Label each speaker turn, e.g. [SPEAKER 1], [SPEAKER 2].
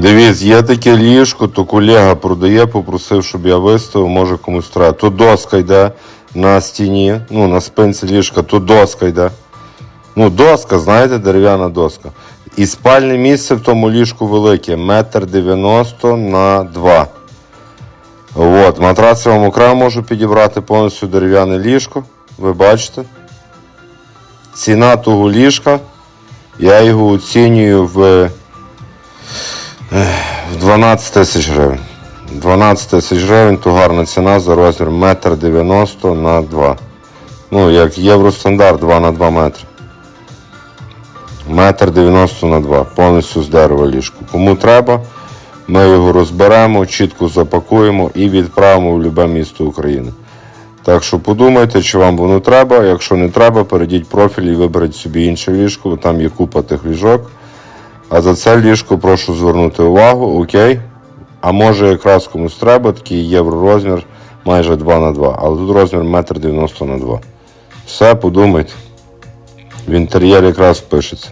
[SPEAKER 1] Дивіться, є таке ліжко, то колега продає, попросив, щоб я виставив, може комусь треба. Тут доска йде на стіні, ну на спинці ліжка, тут доска йде. Ну, доска, знаєте, дерев'яна доска. І спальне місце в тому ліжку велике, метр дев'яносто на два. От, матрац я вам окремо можу підібрати повністю дерев'яне ліжко. Ви бачите. Ціна того ліжка, я його оцінюю в в 12 тисяч гривень. 12 тисяч гривень то гарна ціна за розмір 1,90 м на 2. Ну, як євростандарт 2 на 2 метри. Метр 90 на 2. Повністю з дерева ліжко. Кому треба, ми його розберемо, чітко запакуємо і відправимо в любе місто України. Так що подумайте, чи вам воно треба. Якщо не треба, перейдіть профіль і виберіть собі інше ліжко, там є купа тих ліжок. А за це ліжко прошу звернути увагу, окей. А може якраз комусь треба, такий євророзмір майже 2 на 2 але тут розмір 1,90 на 2 Все, подумайте. В інтер'єрі якраз пишеться.